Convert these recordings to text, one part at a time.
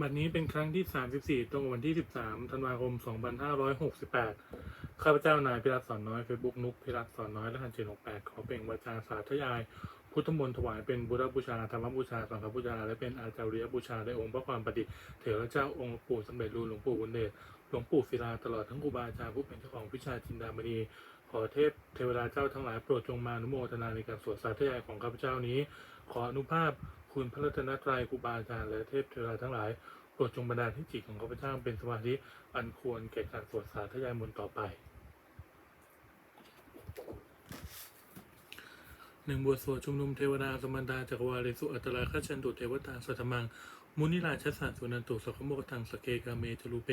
บัดนี้เป็นครั้งที่ 34 ตรงวันที่ 13 ธันวาคม 2568 ข้าพเจ้านายพิรัตสอนน้อยเฟซบุ๊กนุกพิรัตสอนน้อยและหันเจน68ขอเปล่งวาจาสาธยาย พุทธมนต์ถวายเป็นบุรบูชา ธรรมบูชา สังฆบูชา และเป็นอาจาริยบูชาในองค์พระความปฏิเถรเจ้าองค์ปู่สมเด็จรูหลวงปู่บุญเดชหลวงปู่ศิลาตลอดทั้งครูบาอาจารย์ผู้เป็นเจ้าของวิชาจินดามณีขอเทพเทวดาเจ้าทั้งหลายโปรดจงมาอนุโมทนาในการสวดสาธยายของข้าพเจ้านี้ ขออนุภาพ คุณพระรัตนตรัยครูบาอาจารย์และเทพเทวดาทั้งหลายโปรดจงบันดาลให้จิตของข้าพเจ้าเป็นสมาธิอันควรแก่การสวดสาธยายมนต์ต่อไปหนึ่งบทสวดชุมนุมเทวดาสมันดาจักรวาเลสุอัตราคชันตุเทวตาสัทมัง มุนิราชสารสุนันตุสัคโมกตังสเกกาเมจรูเป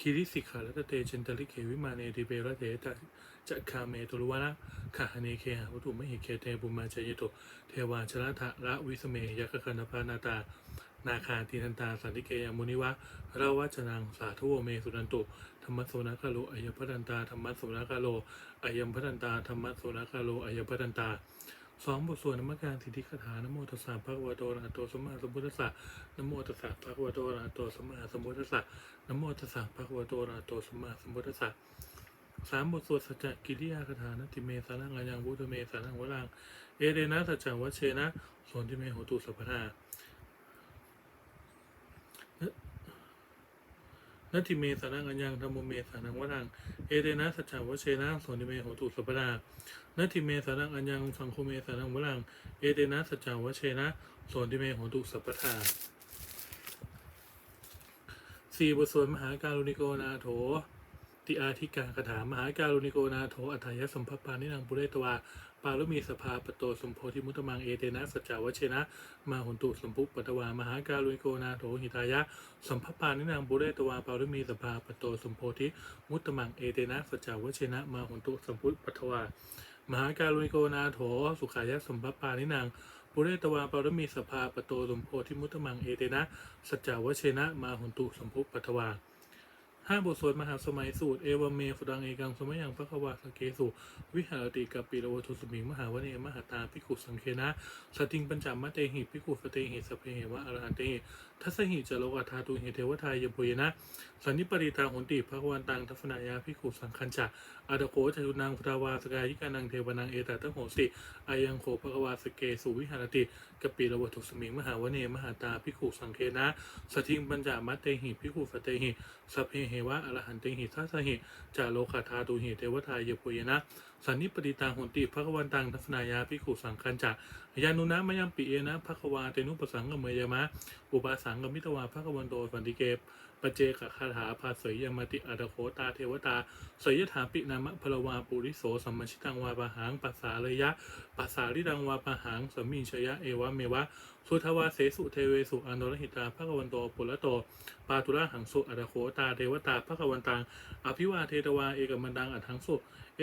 คิริสิกขาลัตเตเชนตลิเขวิมาเนติเประเตตะจักคาเมตุลวะนะขาหเนเคหาวัตถุมหิเคเตบุมาเจยโตเทวาชละทะระวิสเมยักขคันพานาตา นาคาติทันตาสันติเกยมุนิวะราวัจนังสาธุโวเมสุนันตุธรรมโสนคาโลอายพัตันตาธรรมโสนคาโลอายมพัตันตาธรรมโสนคาโลอายพัตันตา สองบทสวดนมัการสิทธิคาถานโมตัสสะภะคะวะโตอะระหะโตสัมมาสัมพุทธัสสะนโมตัสสะภะคะวะโตอะระหะโตสัมมาสัมพุทธัสสะนโมตัสสะภะคะวะโตอะระหะโตสัมมาสัมพุทธัสสะสามบทสวดสัจจกิริยาคาถานติเมสานังอายังบุตเมสานังวรังเอเรนะสัจจวัชเชนะส่วนที่เมโหตุสัพพนา นัตถิเมสานังอัญญังธรรมเมสานังวรัง เอเดนะสัจจาวเชนะโสนิเมโหตุสัพดานัตถิเมสานังอัญญังสังโฆเมสานังวรัง เอเดนะสัจจาวเชนะโสนิเมโหตุสัพทาสี่บทสวดมหาการุณิโกนาโถติอาธิกาคาถามหาการุณิโกนาโถอัฏฐายสัมภปานินังปุเรตวา ปาลุมีสภาปโตสมโพธิมุตตมังเอเตนะสัจจาวเชนะ มาหุนตุสมพุปตวามหาการุณโกนาโถหิตายะ สัมภปานินางบุเรตวาปารุมีสภาปโตสมโพธิมุตตมังเอเตนะสัจจาวเชนะ มาหุนตุสมพุปัทวามหาการุณโกนาโถสุขายะสัมภปานินางบุเรตวาปารุมีสภาปโตสมโพธิมุตตมังเอเตนะ สัจจาวเชนะ มาหุนตุสมพุปัทวา ห้าบทสวดมหาสมัยสูตรเอวเมสุดังเอกังสมัยยังพระควาสเกสุวิหารติกับปีโรวทุสมิงมหาวเนมหาตาพิกุสังเคนะสติงปัญจามะเตหิพิกุสเตหิสเพเหวะอรหันเตหิทัสหิจะโลกาธาตุหิเทวทายยปุยนะสันนิปริตาหุนติภะคะวันตังทัฟนายาพิกุสังคัญจะอาตโคจตุนางพุทธาวาสกายิกานังเทวนังเอตตังโหสิอายังโขภะควาสเกสุวิหารติกปีระวัทุสมิงมหาวเนมหาตาพิขุสังเคนะสติงปัญจามะเตหิพิขุสเตหิสพเพเหวะอรหันเตหิทัสหิจาโลกาธาตุหิเทวทายปุยนะสันนิปติตาหุนติภคะวันตังทัศนายาพิขุสังคัญจะ ยานุนะมยัมปิเอนะภะควาเตนุปสังกเมยมะ อุปสังกมิตวาภะควันโตสันติเกปปเจกคาถาภาเสยยมติอัตโคตาเทวตาเสยยถาปินามะพลวาปุริโสสัมมชิตังวาปะหังปัสสาเลยะปัสสาลิดังวาปะหังสมิงชยะเอวะเมวะสุทวาเสสุเทเวสุอันโรหิตาภะควันโตปุระโตปาตุระหังสุอัตโคตาเทวตาภะควันตังอภิวาเทตวาเอกมันดังอัถังสุ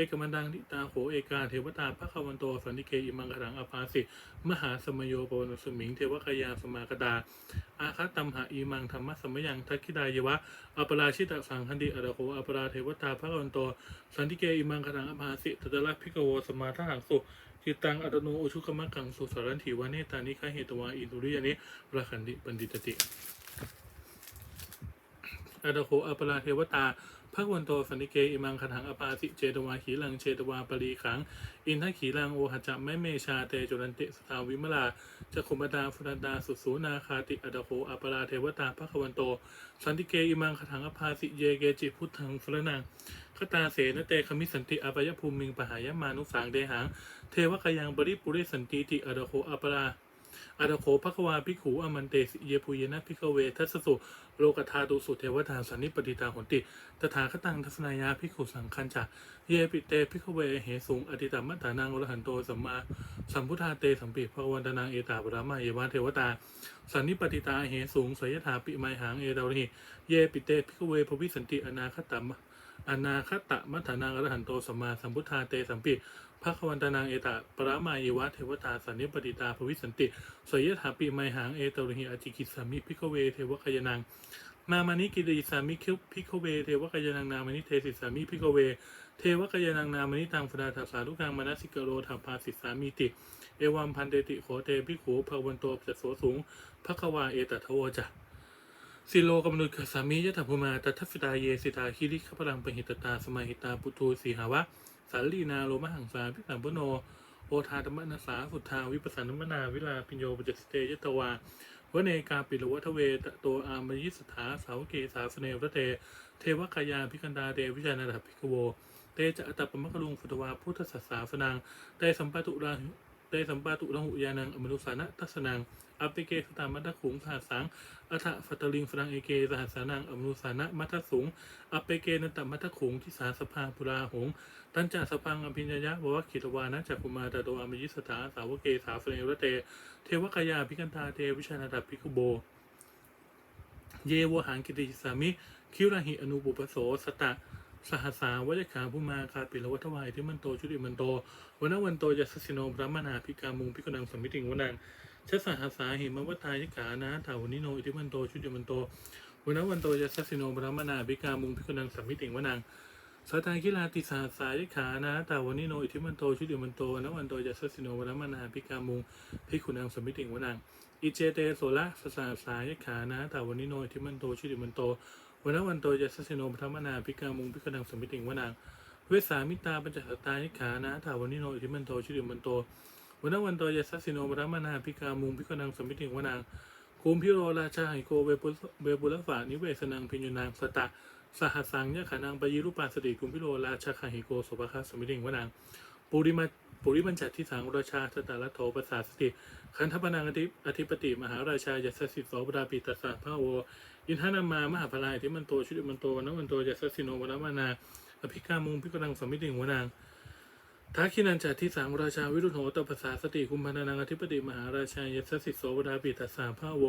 กมันดังนิตาโขเอกาเทวตาภะควันโตสันนิเกอิมังกรังอภาสิมหาสมโยปวนุสมิง เทวคยาสมากตาอาคาตัมหาอีมังธรรมะสมยังทักขิดายวะอปราชิตสังคันติอรโคอปราเทวตาภะควันโตสันติเกอิมังกรังอภาสิตตระพิกโวสมาทหังสุจิตังอัตโนอุชุกมะกังสุสารันถิวาเนตานิคาเหตวาอินทุริยานิประคันติปันดิตติอาดโคอปราเทวตา ภาควันโตสันิเกอิมังคถังอปาสิเจตวาขีลังเจตวาปรีขัง อินทขีลังโอหจจะไม่เมชาเตจุรันติสทาวิมลาจะขุมดาฟุรันดาสุสูนาคาติอาดโคอปราเทวตาภาควันโต สันติเกอิมังคถังอปาสิเยเกจิพุทธังฟรนังคตาเสนเตคมิสันติอปยภูมิงปหายมานุสังเดหังเทวกยังบริปุริสันติติอาดโคอปรา อาดโคภควาภิกขูอมันเตสิเยปุยนะภิกเวทัสสุโลกธาตุสุเทวทาสันนิปติตาหนติ ตถาคตังทัศนายาภิกขุสังคัญจะเยปิเตภิกเวเหสุงอติตามัตตานังอรหันโตสัมมาสัมพุทธาเตสัมปิภควันตนางเอตาปรามาเยวาเทวตา สันนิปติตาเหสุงสยถาปิไมหังเอดาวริเยปิเตภิกเวภวิสันติอนาคตัมอนาคตะมัตถานังอรหันโตสัมมาสัมพุทธาเตสัมปิ พระควันตานางเอตะปรมาเยวะเทวตาสันนิปติตาภวิสันติสยถาปิไมหังเอตโรหิอจิกิสามิพิกเวเทวคยนังนามานิกิริสามิคิพิกเวเทวคยนังนามานิเทสิสามิพิกเว เทวคยนังนามานิตังฟดาทัสสาลุกังมานัสิกโรธาภาสิสามิติ เอวัมพันเตติโขเตพิขูภวันโตปะโสสูงภควาเอตทะโวจะสิโลกมนุษย์สามียะถาภูมาตัทฟิตาเยสิตาคิริขพลังปหิตตาสมาหิตาปุตูสีหาวะ สาลีนาโลมหังสาพิสัมปโน โอทาธรรมนาสาสุทธาวิปัสสนมนาวิลาปิญโยปจจสเตยตวาวเนกาปิโลวัทเวตโตอามยิสถาสาวเกสาสเนวเต เทวคายาพิกันดาเดวิจานาถพิกโว เตจะอัตตปมะกลุงฟุตวาพุทธสัสสาสนังเตสัมปะตุราเตสัมปะตุระหุยานังอมนุสานะทัสนัง อัปเปเกสตามัตตะขุงสหัสสังอัฏฐฟัตลิงฟรังเอเกสหัสานังอมนุสานะมัตตะสุงอัปเปเกนันตมัตตะขุงทิสาสภาปุราหงตันจาสปังอภิญญายะบวคิตวานะจักกุมาตโตอมยิสถาสาวเกสาเฟเนวเต เทวกายาพิกันตาเทวิชานาตพิคุโบ เยวหังกิติสามิ คิวราหิอนุปุปโสสตะสหัสสาวัจขาภูมาคาปิลวัฏวายที่มันโตชุติมันโตวันนวันโตยัสสิโนพระมนาพิกามุงพิกนังสมมิติงวนัง ชสหัสสาหิมวัตายกานะถาวนิโนอิทิมันโตชุติมันโตวันนวันโตยัสสิโนพรมนาพิกามุงพิกนังสมมิติงวนังสตากิลาติสาสายขานะตาวนิโนอิทิมันโตชุติมันโตนวันโตยัสสิโนวรมนาพิกามุงพิคุนังสมิติงวนังอิเจเตโสละสสาสายขานะตาวนิโนอิทิมันโตชุติมันโตวันวันโตยัสสิโนปรมนาพิกามุงพิคุนังสมิติงวนังเวสามิตาปัญจสตายขานะตาวนิโนอิทิมันโตชุติมันโต วันวันโตยัสสิโนปธรมนาพิกามุงพิคุนังสมิติงวนังคุมพิโรราชาหิโกเวปุเวปุลฝานิเวสนังพิญญนางสตะสหัสังยะขานังปยิรูปาสติกุมพิโรราชาคาหิโกโสภคัสสมิติงวนังปุริมาปุริบัญจัติที่สังราชาสตาลโทปัสสาสติขันธปนังอธิอธิปติ มหาราชายัสสิโสปดาปิตัสสะพระโวอินทนามามหาพลายที่มันโตชุติมันโตวันวันโตยัสสิโนวันมานาอภิกามุงพิกนังสมิติงวนัง ทักขินันจัตที่สังราชาวิรุธโหตปัสสาสติคุมพันนังอธิปติมหาราชายัสสิโสปดาปิตัสสะพระโว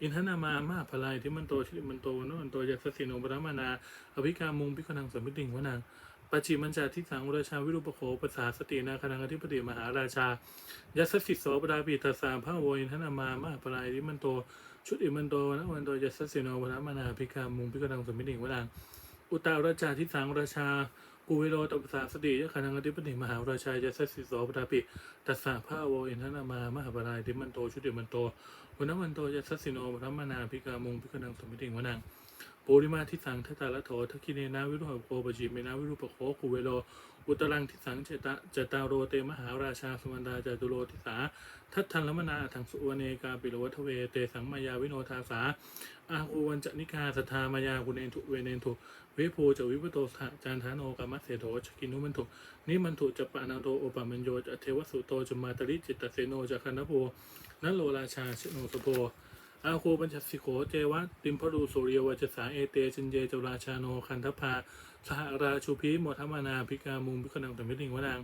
อินทนามามหาพลายที่มันโตชิมันโตวันวันโตยัสสิโนบรมานาอภิกามุงพิกนังสมิติงวนังปัจจิมันจาทิสังราชาวิรุปโขปัสสาสตินาคนังอธิปติมหาราชา ยัสสิโสปดาปิตัสสาพระโวอินทนามามหาพลายที่มันโต ชุดอิมันโตวันวันโตยัสสิโนบรมานาอภิกามุงพิกนังสมิติงวนังอุตาราชาทิสังราชา กูวิโรตปัสสาสติยะคนังอธิปติมหาราชายัสสิโสปดาปิตัสสาพระโวอินทนามามหาพลายที่มันโตชุดิมันโตวันนั้นวันโตยัสสสิโนพระมนาพิกามุงพิกนังสมิติงวนังปุริมาทิสังทัตตาละโถทักคิเนนาวิรุหโคปจิเมนาวิรุปโคคุเวโลอุตรังทิสังเจตะเจตาโรเตมหาราชาสมันดาจตุโรทิสา ทัตทันละมนาทังสุวเนกาปิโลวัทเวเตสังมายาวิโนทาสาอาคูวันจนิกาสทามายากุเนนทุเวเนนทุ วโพจวิปโตสหจานทานโอกามัสเสโถชกินุมันตุนิมันตุจะปานาโตโอปามันโยจะเทวสุโตจะมาตริจิตตเสโนจะคันโพนัโลราชาชโนสโพอาโคปัญจสิโขเจวะติมพรูสุริยวัจสาเอเตจินเจจราชาโนคันทพาสหราชูพีโมทมานาพิกามุงพิกนังตมิติงวนัง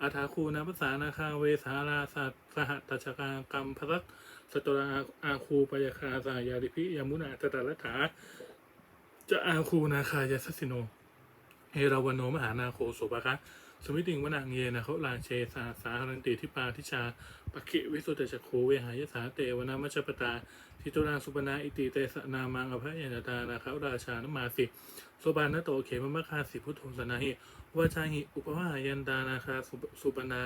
อาถาคูนาภาษานาคาเวสาราสัตสหตัชกากรรมพรัตสตราอาคูปยคาสายาริพิยมุนาตตาละถา จะอาคูนาคายาสสิโน เอราวันโนมหานาโคโสภคะสมิติงวนางเยนะเขาลาเชสาสาหรันติทิปาทิชาปะกิวิสุตจักโคเวหายสาเตวนามัชปตาทิตุราสุปนาอิติเตสนามังอภยนตานาคาราชานมาสิโสบานนโตเขมมะคาสิพุทโธสนาหิวาจาหิอุปวายันตานาคาสุปนา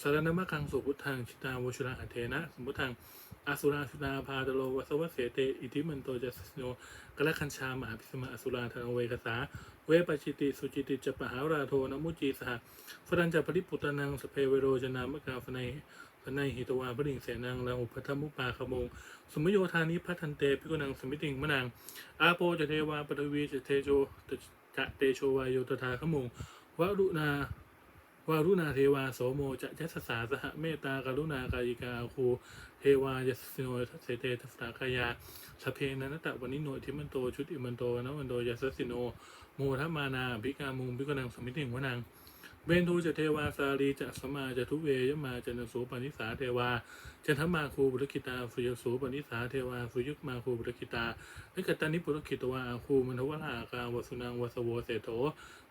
สารนมะคังสุพุทธังชิตาวชุระอเทนะสมพุทธัง อสุราชุนาพาตโลวัสวะเสเต อิทิมันโตจัสสโนกะละคัญชามหาพิสมาอสุราธนเวกสาเวปชิติ สุจิติจะปหาราโทนมุจีสหฟรันจะปริปุตนังสเพเวโรจนามกาฟนัยฟนัยหิตวาปริงเสนังลาอุปธรรมุปาขมง สมโยธานิพัทันเตพิกุนังสมิติงมะนังอาโปจะเทวาปทวีจะเทโจจะเตโชวายโยตถาขมงวรุณา วารุณาเทวาโสโมจะยัสสาสหเมตตากรุณากายิกาคูเทวายัสสิโนเสเตทัสตากายาสเพนันตะวันิโนทิมันโตชุดอิมันโตนะวันโตยัสสิโนโมทัมานาภิกามุงภิกนังสมิติงวนัง เวนทูจะเทวาสาลีจะสมาจะทุเวยมาจะนสูปนิสาเทวาจันทมาคูบุรกิตาฟุยสูปนิสาเทวาฟุยุกมาคูบุรกิตาวิกตานิปุรกิตวาอาคูมันทวราอากาวสุนังวสโวเสโต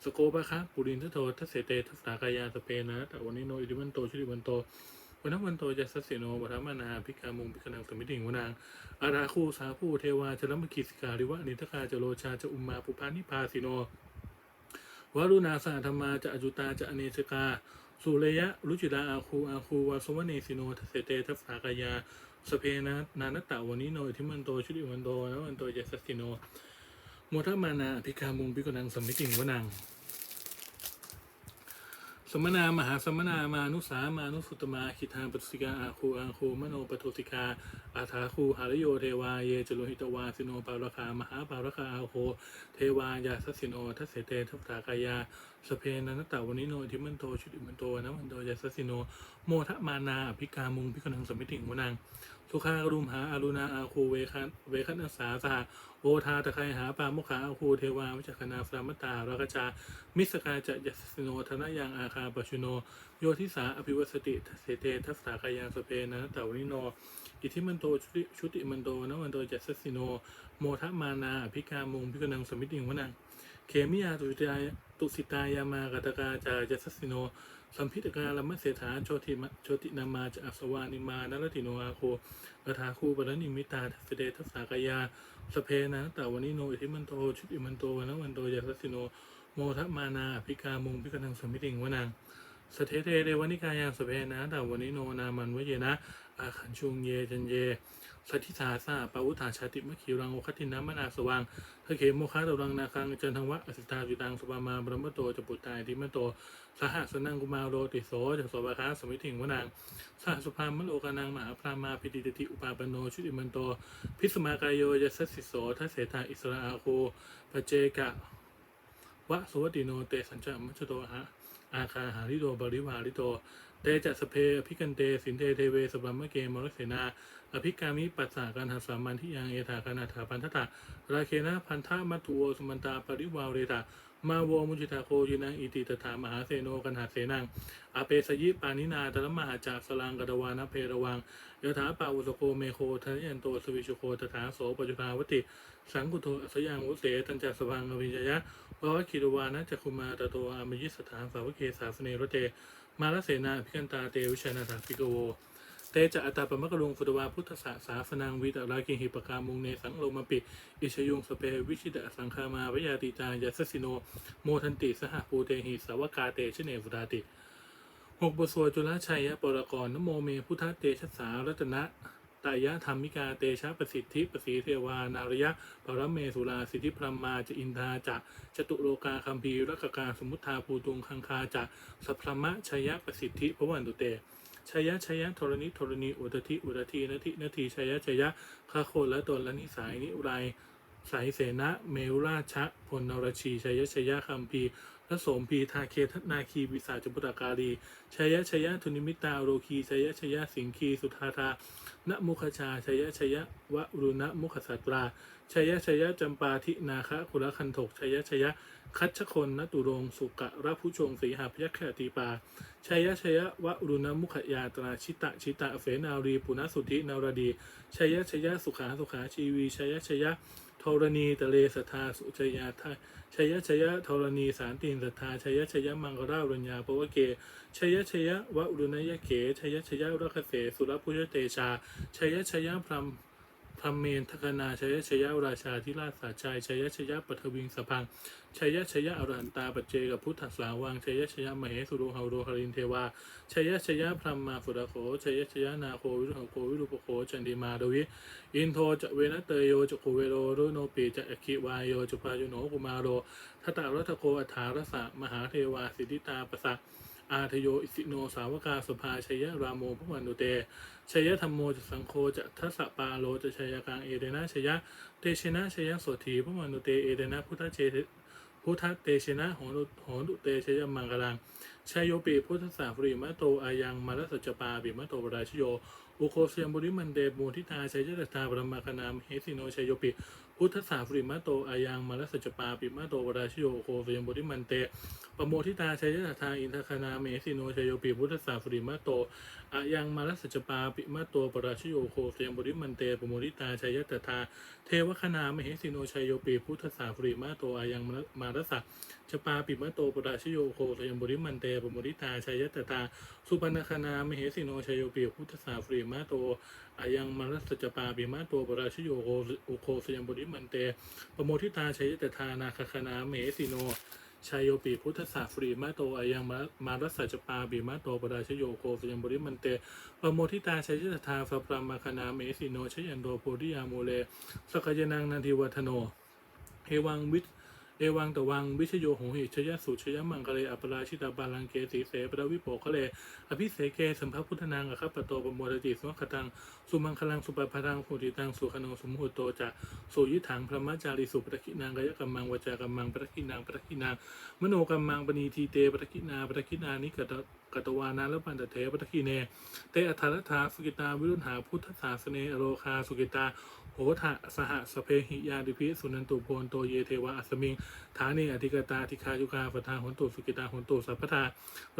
สโกปะคะปุรินทโททัเสเตทัสสากายาสเปนะแต่วันนี้โนอิริมันโตชุริมันโตวันนั้นวันโตจะสัสเสโนวัฒมานาพิกามุงพิกนังสมิติงวนังอาราคูสาคูเทวาจะลัมกิสิกาลิวะนิทกาจะโลชาจะอุมมาปุพานิพาสิโน วารุณาสาธรรมาจะอจุตาจะอเนสกา สุเรยะรุจิดาอาคูอาคูวาสวเนสิโนทเสเตทัสสากายาสเพนะนานตตะวนิโนทิมันโตชุติมันโตนะวันโตเยสสิโนโมทมานาอภิกามุงพิกนังสมิติงวนัง สมนามหาสมนามานุสามานุสุตมาคิทานปตุสิกาอาคูอาคูมโนปทุสิกาอาถาคูหารโยเทวาเยจโลหิตวาสิโนปารคามหาปารคาอาโคเทวายาสัสิโนทัสเสเตทัพสากายาสเพนันตตาวนิโนทิมันโตชุติมันโตนะมันโตยาสัสิโนโมทะมานาอภิกามุงพิกนังสมมิติงวนัง สุขากรุมหาอารุณาอาคูเวคันเวคันอาสาสหโอทาตะไคหาปามุขาอาคูเทวาวิจักนาสรามตารักจา มิสกาจะยัสสิโนธนยังอาคาปชุโน โยทิสาอภิวสติเสเตทัสสากายาสเพนะตาวนิโน อิทิมันโตชุติมันโตนะมันโตจัสสสิโน โมทะมานาอภิกามุงพิกนังสมิติงวนังเขมิยาตุสิตายามากตกาจาจัสสิโน สัมพิตกาลมะเสถาโชติมโชตินามาจะอัสวานิมานรติโนอาโคกถาคูปรนิมิตาทัสเดทัสสากายาสเพนะตาวนิโนอิทิมันโตชุติมันโตวันะมันโตจัสสสิโนโมทะมานาอภิกามุงพิกนังสมิติงวนังสเทเทเดวนิกายังสเพนะตาวนิโนนามันวะเยนะอาขันชุงเยจันเย สัทธิสาสาปาวุธาชาติมะขีรังโอคตินามนาสว่างทะเขมโมคาตรังนาคังจันทังวะอสิตาจุตังสปามาบรมโตจปุตตายทิมโตสหสนังกุมารโรติโสจักสวาคาสมิถิงวนางสหสุภามโลกานังมหาพรามาพิติติอุปาปโนชุติมันโต พิสมากายโยยสัสสิโสทัสเสธาอิสราอาโคปเจกะวะสวัสดิโนเตสัญจามัชโตหะอาคาหาริโตบริวาริโตเตจะสเพอภิกันเตสินเทเทเวสบัมมะเกมรเสนา อภิกามิปัสสากันหาสามันที่ยังเอธาคนาถาพันธะราเคนะพันธะมัตุโอสมันตาปริวาวเรตามาโวมุจิตาโคยินังอิติตถามหาเสโนกันหาเสนังอาเปสยิปานินาตระมหาจาสลังกดวานะเพระวังยถาปาวุสโกเมโคทะยันโตสวิชโคตถาโสปจุภาวติ สังกุโทอสยังวุเสตันจัสวังอวิญญยะวะวคิรวานะจักคุมาตโตอามยิสถานสาวเกสาสเนรเต มาลเสนาพิกันตาเตวิชนาถาพิกโว เตจะอัตตาปมะกะลุงฟุตวาพุทธสาสาสนังวิตรากิหิปกามุงเนสังโลมปิ อิชยุงสเปวิชิตะสังคามาวิยาติจายัสสิโน โมทันติสหภูเตหิสาวกาเตชเนฟุราติหกบทสวดจุลชัยปรกรนโมเมพุทธเตชะสารัตนะตายะธรรมิกาเตชะประสิทธิประสีเทวานารยะปรเมสุราสิทธิพรหมาจะอินทาจะจตุโลกาคัมภีรักกาสมุทธาภูตุงคังคาจะสัพพมะชยะประสิทธิพระวันตุเต ชยะชยะธรณีธรณีอุตติอุตตินาทินาทีชยะชยะคาโคละตนละนิสายนิไรสายเสนะเมรุราชะพลนรชีชยะชยะคัมพี และโสมพีทาเคทนาคีวิสาจปุตตาการีชยะชยะทุนิมิตาโรคีชยะชยะสิงคีสุธาธานมุขชาชยะชยะวะรุณมุขสัตราชยะชยะจำปาทินาคะคุลคันถกชยะชยะคัชคนนตุรงสุกะระผู้ชงสีหาพยัคฆตีปาชัยยะชัยยะวะรุณมุขยาตราชิตะชิตะเสนารีปุณสุธินารดีชัยยะชัยยะสุขาสุขาชีวีชัยยะชัยยะ ธรณีตะเลสทธาสุชยาทาชยชยะธรณีสารตินสทธาชยชยะมังกรารุญญาปวเกชยชยยะวะรุณยะเกชยชยะรักเสสุรพุชเตชาชยชยะพรม พรหมเมนทกนาชยชยราชาธิราชสาชัยชยชยปัทวิงสพังชยชยอรหันตาปัจเจกับพุทธสาวังชยชยมเหสุโรหาโรหรินเทวาชยชยพรหมมาฟุรโขชยชยนาโควิรุหโควิรุปโคจันติมาดวิอินโทจะเวนะเตโยจะโคเวโรรุโนปีจะอคิวายโยจะพายุโนกุมาโรทตารัตโคอัฐารสะมหาเทวาสิทธิตาปะสะ อาทโยอิสิโนสาวกาสุภาชัยรามโมพระวันตุเตชัยธรรมโมจะสังโฆจะทัสสะปาโลจะชัยกังเอเดนะชัยะเตชนะชัยะโสธีพระมนุเตเอเดนะพุทธเจพุทธเตชนะโหนุโหนุเตชยมังกลังชยโยปีพุทธสาฟรีมะโตอายังมาลสัจปาบิมะโตปราชโย อุโคเซียมบุริมันเดมูทิตาชัยตตาปรมาคณามเฮสิโนชยโยปี พุทธสาฟรีมะโตอายังมาลสัจจปาบิมะโตปราชโยโคเซยมบุริมันเตปโมทิตาชัยตถาอินทคณาเมสิโนชัยโยปิพุทธสาฟริมะโตอะยังมาลสัจจปาปิมะโตปราชโยโคเสยงบริมันเตปโมทิตาชัยตถาเทวคณาเหสิโนชัยโยปิพุทธสาฟริมะโตอะยังมาลสัจปาปิมะโตปราชโยโคเสยงบริมันเตปโมทิตาชัยตถาสุปนคณาเหสิโนชัยโยปิพุทธสาฟริมะโต อะยังมาลสัจปาปิมะโตปราชโยโคโคสยงบริมันเตปโมทิตาชัยตถานาคคณาเมสิโนชายโยปีพุทธศาสตรีมาโตอายังมารัสจปาบีมาโตปราชโยโกสยังบริมันเตปโมทิตาชัยชตาสัพรามาคณาเมสิโนชยันโดโพธิยาโมเลสกยนังนันทิวัฒโนเอวังวิท เอวังตะวังวิชโยโหหิชยสุชยมังคะเลอัปราชิตาบาลังเกสีเสปรวิโปคะเลอภิเสเกสัมภพุทธนางอคัปปโตปโมทติสมัคตังสุมังคลังสุปปะทังโหติตังสุขนงสมุหุโตจะสุยิถังพระมัจจาริสุปตะกินางกายกัมมังวจากัมมังปตะกินางปตะกินางมโนกัมมังปณีทีเตปตะกินาปตะกินานิกตกตวานาและปันตเถปตะกิเนเตอัทารถาสุกิตาวิรุณหาพุทธศาสเนอโรคาสุกิตา โหทะสหสเพหิยาดิพิสุนันตุโพนโตเยเทวะอัสมิงฐานีอธิกตาธิคายุกาปทาหนตุสุกิตาหนตุสัพพทา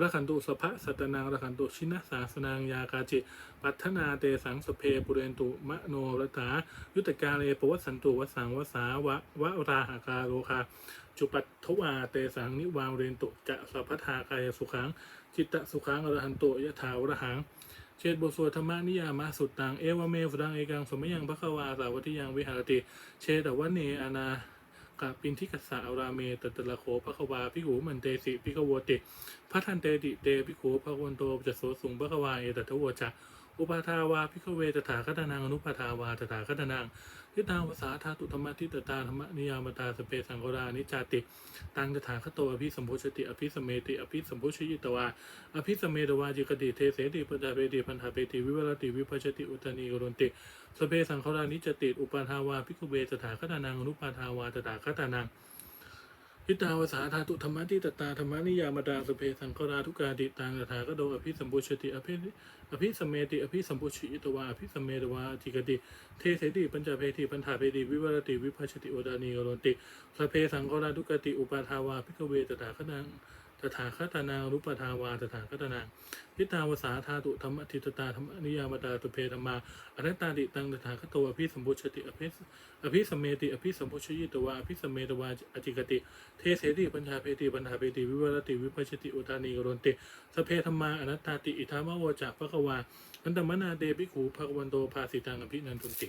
ระขันตุสภะสัตนังระขันตุชินะสาสนางยากาจิ ปัทนาเตสังสเพปุเรนตุมะโนรตายุตกาเลปวัสสันตุวสังวสาวะวะราหากาโลคาจุปัตถวาเตสังนิวามเรนตุจะสัพพทากายสุขังจิตตสุขังอรหันตุยะถาวรหัง เชตบทสวดธรรมนิยามาสุดตังเอวเมฟดังเอกังสมยังพระควาสาวัติยังวิหารติ เชตวันเนอนากับปินทิกัสสะอาราเมตตะละโคพระควาพิหูมันเตสิพิกวติพระทันเตติเตพิโูพระวันโตจะโสสุงพระควาเอตทวจะอุปาทาวาพิกเวตถาคตนางอนุปาทาวาตถาคตนาง ทิตางภาษาธาตุธรรมทิตตาธรรมนิยามตาสเปสังโฆรานิจาติ ตังตถาคตโตอภิสมโพชติ อภิสเมติอภิสมโพชยิตวาอภิสเมตวาจิกติเทเสติปดาเปติพันธาเปติวิวรติวิพัชติอุตานีกรุนติสเปสังฆรานิจติ อุปาทาวาพิกุเบตถาคตานังอนุปาทาวาตถาคตานัง พิตาวสาธาตุธรรมะที่ตตาธรรมนิยามดาสเพสังคราทุกาติตังตถาคตโดอภิสัมโพชติอภิอภิสมเมติอภิสัมโพชิตวาอภิสมเมตวาจิกติเทเสติปัญจเพติปัญถาเพติวิวรติวิภัชติอุตานีกรนติสเพสังคราทุกติอุปาทาวาพิกเวตถาคนัง ตถาคตนารุปทาวาตถาคตนาทิตาวสาธาตุธรรมทิตตาธรรมนิยามตาตุเพธรรมาอนัตตาติตังตถาคตโตอภิสมพุชติอภิสอภิสมเมติอภิสมพุชยิตวาอภิสมเมตวาอจิกติ เทเสติปัญญาเพติปัญหาเพติวิวรติวิปัชติอุทานีกรนติสเพธรรมาอนัตตาติอิทามโวจักพระกวาอันตมนาเดปิขูภควันโตภาสิตังอภินันทุติ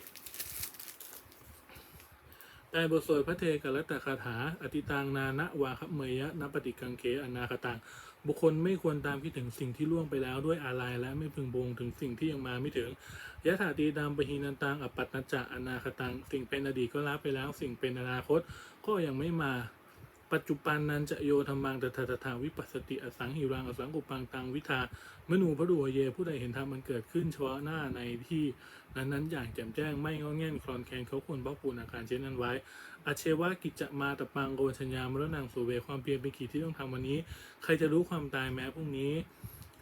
ได้บทสวดพระเทกรัตคาถา อติตังนานะวาคเมยะนปฏิกังเขอนาคตัง บุคคลไม่ควรตามคิดถึงสิ่งที่ล่วงไปแล้วด้วยอาลัยและไม่พึงบงถึงสิ่งที่ยังมาไม่ถึงยะถาตีดามปหินันตังอปัตนจะอนาคตัง สิ่งเป็นอดีตก็ละไปแล้ว สิ่งเป็นอนาคตก็ยังไม่มา ปัจจุบันนั้นจะโยธรรมังตถาตถาวิปัสสติอสังหิรังอสังกุปังตังวิทามนูพระดูเย ผู้ใดเห็นธรรมมันเกิดขึ้นเฉพาะหน้าในที่นั้นนั้นอย่างแจ่มแจ้งไม่งอแง่นคลอนแคลนเขาควรบล็อกปูนอาการเช่นนั้นไว้อาเชวะกิจจะมาตะปังโกชัญญามรณังสุเวความเพียรเป็นขีดที่ต้องทำวันนี้ ใครจะรู้ความตายแม้พรุ่งนี้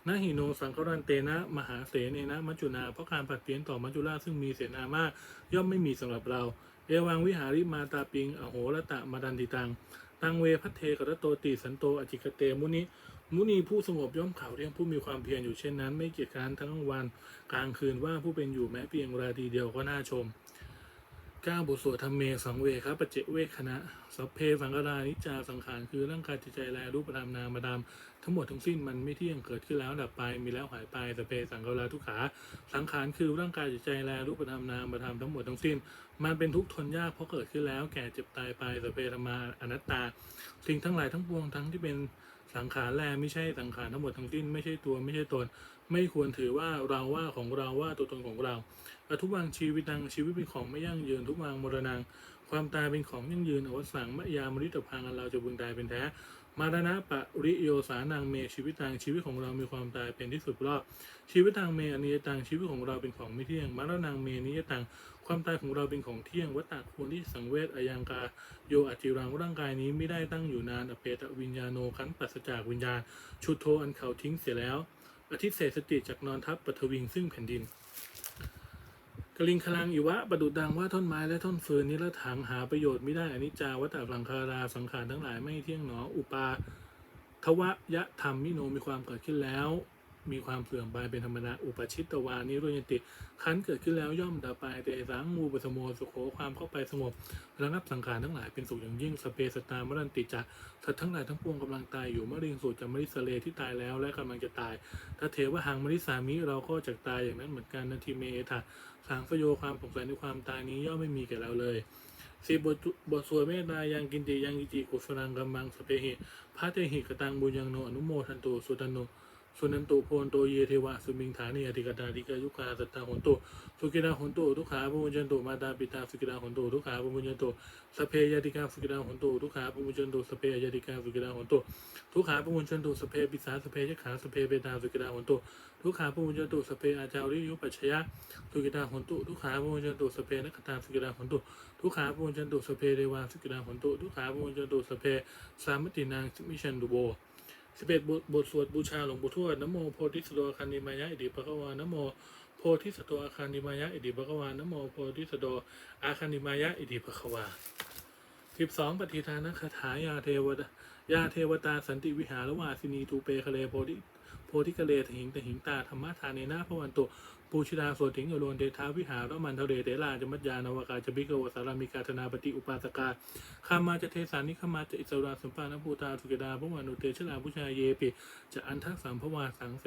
นาหิโนสังครันเตนะ มหาเสนนะมัจจุนาเพราะการผัดเปลี่ยนต่อมัจจุราชซึ่งมีเสนามาก ย่อมไม่มีสำหรับเรา เอวังวิหาริมาตาปิง อโหรตะมาดันติตัง ตังเวพัทเทกรโตติสันโตอจิกเตมุนิมุนีผู้สงบย่อมข่าวเรียงผู้มีความเพียรอยู่เช่นนั้น ไม่เกียจการทั้งวันกลางคืนว่าผู้เป็นอยู่แม้เพียงราดีเดียวก็น่าชม ก้าบุสวดธรรมเมสังเวครับปัจเจเวคณะสัพเพสังกรานิจาสังขารคือร่างกายจิตใจแลรูปธรรมนามธรรมทั้งหมดทั้งสิ้นมันไม่เที่ยงเกิดขึ้นแล้วดับไปมีแล้วหายไปสัพเพสังกราทุกขาสังขารคือร่างกายจิตใจแลรูปธรรมนามธรรมทั้งหมดทั้งสิ้น มันเป็นทุกข์ทนยากเพราะเกิดขึ้นแล้วแก่เจ็บตายไปสัพเพธรรมาอนัตตา สิ่งทั้งหลายทั้งปวงทั้งที่เป็นสังขารแลไม่ใช่สังขารทั้งหมดทั้งสิ้นไม่ใช่ตัวไม่ใช่ตน ไม่ควรถือว่าเราว่าของเราว่าตัวตนของเรา อทุกวังชีวิตังชีวิตเป็นของไม่ยั่งยืนทุกวังมรณังความตายเป็นของยั่งยืนอวสังมะยามริตพังเราจะบุญตายเป็นแท้มารณะปะริโยสานังเมชีวิตังชีวิตของเรามีความตายเป็นที่สุดรอบชีวิตตังเมอนิยตังชีวิตของเราเป็นของไม่เที่ยงมรณังเมนิยตังความตายของเราเป็นของเที่ยงวัตตะควรที่สังเวชอายังกาโยอจิรังร่างกายนี้ไม่ได้ตั้งอยู่นานอเปตวิญญาโนขันปัสจากวิญญาณชุดโทอันเขาทิ้งเสียแล้วอาทิตย์เศษสติจากนอนทับปฐวิงซึ่งแผ่นดิน กลิงคลังอิวะประดุดดังว่าท่อนไม้และท่อนฟืนนี้ละถังหาประโยชน์ไม่ได้อนิจจาวัตตะลังคาราสังขารทั้งหลายไม่เที่ยงหนออุปาทวะยะธรรมมิโนมีความเกิดขึ้นแล้ว มีความเสื่อมไปเป็นธรรมดาอุปชิตตวานิโรยติขันเกิดขึ้นแล้วย่อมดับไปแต่สังมูปสโมสุโขความเข้าไปสงบระงับสังขารทั้งหลายเป็นสุขอย่างยิ่งสเปสตามรันติจะสัตว์ทั้งหลายทั้งปวงกำลังตายอยู่มะเร็งสูตรจามริสเลที่ตายแล้วและกำลังจะตายถ้าเทวหังมริสามิเราก็จะตายอย่างนั้นเหมือนกันนาทีเมธาสังสโยความสงสัยในความตายนี้ย่อมไม่มีแก่เราเลยสีบทบทสวดเมตตายังกินติยังกิจิกุศลังกัมมังสเปหิพระเตหิกตังบุญยังโนอนุโมทันตุสุตันโน สุนันตุโพนโตเยเทวะสุมิงฐานิอธิกตาธิกายุคาสัตตาหนโตสุกิราหนโตทุกขาปุญจันตุมาตาปิตาสุกิราหนโตทุกขาปุญจันตุสเพยติกาสุกิราหนโตทุกขาปุญจันตุสเพยติกาสุกิราหนโตทุกขาปุญจันตุสเพปิสาสเพยขาสเพเปตาสุกิราหนโตทุกขาปุญจันตุสเพอาจาริยุปัชยะสุกิราหนโตทุกขาปุญจันตุสเพนักตาสุกิราหนโตทุกขาปุญจันตุสเพเรวาสุกิราหนโตทุกขาปุญจันตุสเพสามตินางมิชันดุโบ สิบเอ็ดบทบทสวดบูชาหลวงปู่ทวดนโมโพธิสโตอาคันติมายะอิติปะควานโมโพธิสโตอาคันติมายะอิติปะควานโมโพธิสโตอาคันติมายะอิติปะควาสิบสองปฏิทานคาถายาเทวดายาเทวตาสันติวิหารวาสินีทูเปคะเลโพธิโพธิกะเลถหิงตหิงตาธรรมทานีนนาพระวันตุ ปูชิดาโสติงอโรนเดทาวิหารมันเทเดเตลาจมัจยานวากาจบิกวสารามิกาธนาปฏิอุปาสกาขามาจะเทสานิขามาจะอิสราสัมปานภูตาสุกดาพระวานุเตชลาพุชายเยปิจะอันทักสัมภวาสังเส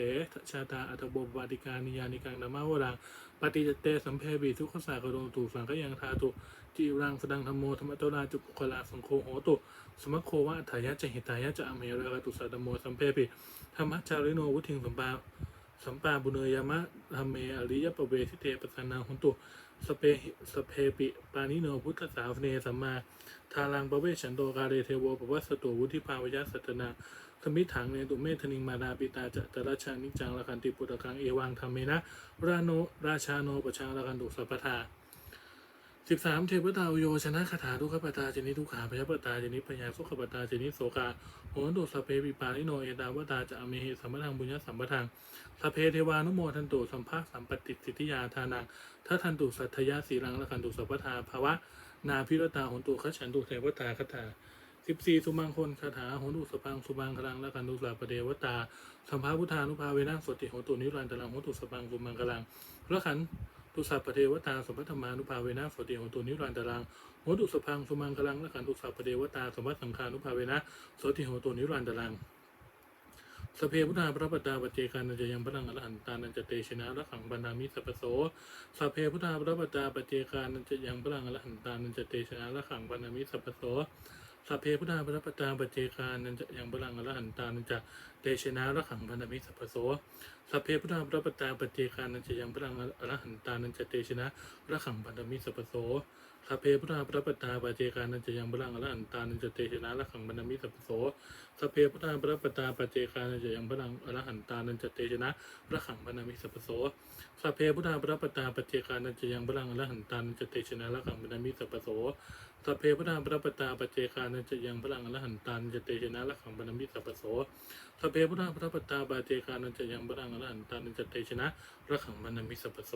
ชาตาอัตบบวาติกานิยานิกังนามาวรังปฏิจเตสัมเพบิทุกขสากโรตุสังกยังทาตุจิรังสดังธรรมโมธรรมตราจุกุคลาสังโฆโหตุสมโควะอัฏฐายะจะหิตายะจะอเมรกตุสัตโมสัมเพปิธรรมจาริโนวุทิงสัมปา สัมปาบุเนยามะธรรมเมอริยปเวทิเตปสนาหุนตุสเปสเพปิปานิโนพุทธสาวเนสัมมา ทารังปเวชันโตกาเรเทโวปวัสตุวุธิภาวยสัตนาสมิถังเนตุเมธนิงมาดาปิตาจะตราชานิจังละคันติปุตตะกังเอวังธรรมเมนะราโนราชาโนปชังละคันตุสัพพทา สิบสามเทพตาอโยชนะคาถาทุกขปตาเจนิทุกขาพยปตาเจนิพยาสุขปตาเจนิโสกาโหนตุสเพปิปานิโนเอตาวตาจะอเมหิสัมปทังบุญญสัมปทังสเพเทวานุโมทันตุสัมภาสัมปติสิทธิยาทานังถ้าทันตุสัทยาสีรังละคันตุสัพพทาภาวะนาพิรตาหนตุขฉันตุเทวตาคาถาสิบสี่สุมังคลคาถาหนตุสปังสุบังคลังละคันตุสาปเดวตาสัมภาพุทธานุภาเวนะสติหนตุนิรันตรังหนตุสปังสุมังคลังละขัน ตุสัพปเทวตาสัมพัทธมานุภาเวนะสติหนตุนิรันตรังหตุสปังสุมังคลังละขันตุสัพปเทวตาสัมพัทสังคานุภาเวนะสติหนตุนิรันตรังสเพพุทธาพระปตาปเจกานันจะยังพลังอรหันตานันจะเตชนะระขังบรรณามิสัพโสสเพพุทธาพระปตาปเจกานันจะยังพลังอรหันตานันจะเตชนะระขังบรรณามิสัพโส สัพเพพุทธาพระปตาปเจกานันจะยังพลังอรหันตานันจะเตชนะระขังพันธมิสัพพโสสัพเพพุทธาพระปตาปเจกานันจะยังพลังอรหันตานันจะเตชนะระขังพันธมิสัพพโส สัพเพพุทธาพระปัตาปเจกานันจะยังพลังอรหันตานันจะเตชนะระขังบรรณามิสัพโสสพเพพุทธาพระปตาปเจกานันจะยังพลังอรหันตานันจะเตชนะระขังพนามิสัพโสสพเพพุทธาพระปตาปเจกานันจะยังพลังอรหันตานันจะเตชนะระขังพนามิสัพโสสพเพพุทธาพระปตาปเจกานันจะยังพลังอรหันตานันจะเตชนะระขังพนามิสัพโสสพเพพุทธาพระปตาปเจกานันจะยังพลังอรหันตานันจะเตชนะระขังพนามิสัพพโส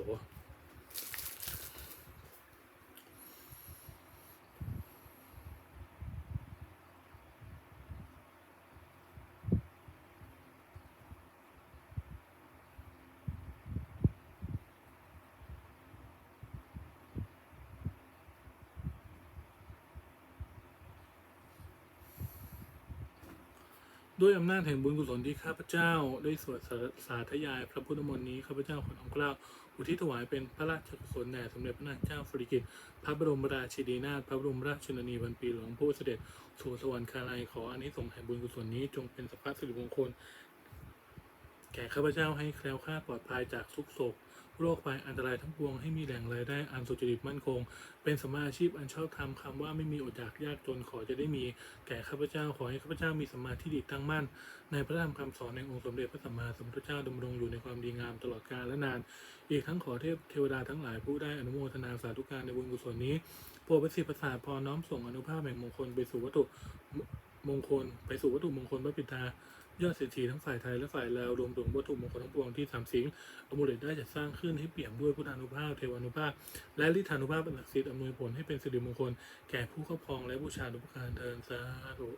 ด้วยอำนาจแห่งบุญกุศลที่ข้าพเจ้าได้สวดสาธยายพระพุทธมนต์นี้ข้าพเจ้าขอน้อมกล้าอุทิศถวายเป็นพระราชกุศลแด่สมเด็จพระนางเจ้าสิริกิติ์พระบรมราชินีนาถพระบรมราชชนนีวันปีหลวงผู้เสด็จสู่สวรรคาลัยขออานิสงส์แห่งบุญกุศลนี้จงเป็นสัพพะสิริมงคล ก่ข้าพเจ้าให้แคล้วคลาดปลอดภัยจากทุกโศก โรคภัยอันตรายทั้งปวงให้มีแหล่งรายได้อันสุจริตมั่นคง เป็นสมมาอาชีพอันชอบธรรมคำว่าไม่มีอดอยากยากจนขอจะได้มี แก่ข้าพเจ้าขอให้ข้าพเจ้ามีสมมาธิดีตั้งมั่น ในพระธรรมคำสอนในองค์สมเด็จพระสัมมาสัมพุทธเจ้าดำรงอยู่ในความดีงามตลอดกาลและนาน อีกทั้งขอเทพเทวดาทั้งหลายผู้ได้อนุโมทนาสาธุการในบุญกุศลนี้โปรดประสิทธิ์ประสาทพอน้อมส่งอนุภาพแห่งมงคลไปสู่วัตถุมงคล ไปสู่วัตถุมงคลพระปิตา ยอดเศรษฐีทั้งฝ่ายไทยและฝ่ายลาวรวมถึงวัตถุมงคลทั้งปวงที่สามสิงอมูเลตได้จัดสร้างขึ้นให้เปี่ยมด้วยพุทธานุภาพ เทวานุภาพ และฤทธานุภาพเป็นหลักสิทธิ์อำนวยผลให้เป็นสิริมงคล แก่ผู้ครอบครองและบูชาดุปการเทินสาธุ